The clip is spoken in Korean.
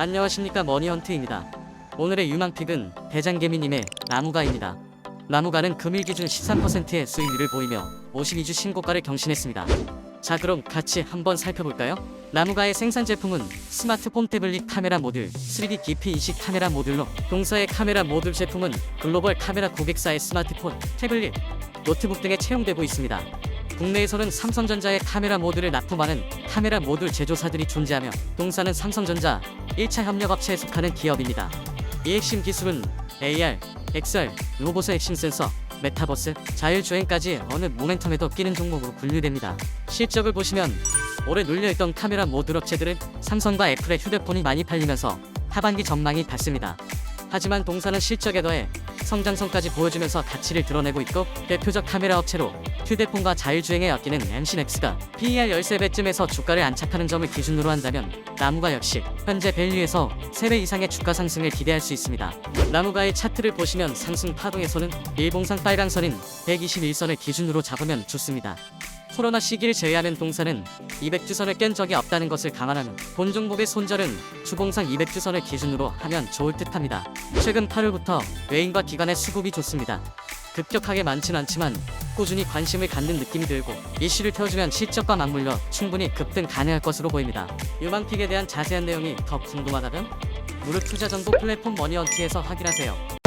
안녕하십니까 머니헌트입니다. 오늘의 유망픽은 대장개미님의 나무가입니다. 나무가는 금일 기준 13%의 수익률을 보이며 52주 신고가를 경신했습니다. 자 그럼 같이 한번 살펴볼까요? 나무가의 생산 제품은 스마트폰 태블릿 카메라 모듈, 3D DP 인식 카메라 모듈로 동사의 카메라 모듈 제품은 글로벌 카메라 고객사의 스마트폰, 태블릿, 노트북 등에 채용되고 있습니다. 국내에서는 삼성전자의 카메라 모듈을 납품하는 카메라 모듈 제조사들이 존재하며 동사는 삼성전자 1차 협력업체에 속하는 기업입니다. 이 핵심 기술은 AR, XR, 로봇의 핵심 센서, 메타버스, 자율주행까지 어느 모멘텀에도 끼는 종목으로 분류됩니다. 실적을 보시면 올해 눌려있던 카메라 모듈 업체들은 삼성과 애플의 휴대폰이 많이 팔리면서 하반기 전망이 밝습니다. 하지만 동사는 실적에 더해 성장성까지 보여주면서 가치를 드러내고 있고 대표적 카메라 업체로 휴대폰과 자율주행에 아끼는 MC넥스가 PER 13배쯤에서 주가를 안착하는 점을 기준으로 한다면 나무가 역시 현재 밸류에서 3배 이상의 주가 상승을 기대할 수 있습니다. 나무가의 차트를 보시면 상승 파동에서는 일봉상 빨강선인 121선을 기준으로 잡으면 좋습니다. 코로나 시기를 제외하면 동사는 200주선을 깬 적이 없다는 것을 감안하면 본 종목의 손절은 주봉상 200주선을 기준으로 하면 좋을 듯합니다. 최근 8월부터 외인과 기관의 수급이 좋습니다. 급격하게 많진 않지만 꾸준히 관심을 갖는 느낌이 들고 이슈를 태워주면 실적과 맞물려 충분히 급등 가능할 것으로 보입니다. 유망픽에 대한 자세한 내용이 더 궁금하다면 무료 투자 정보 플랫폼 머니언티에서 확인하세요.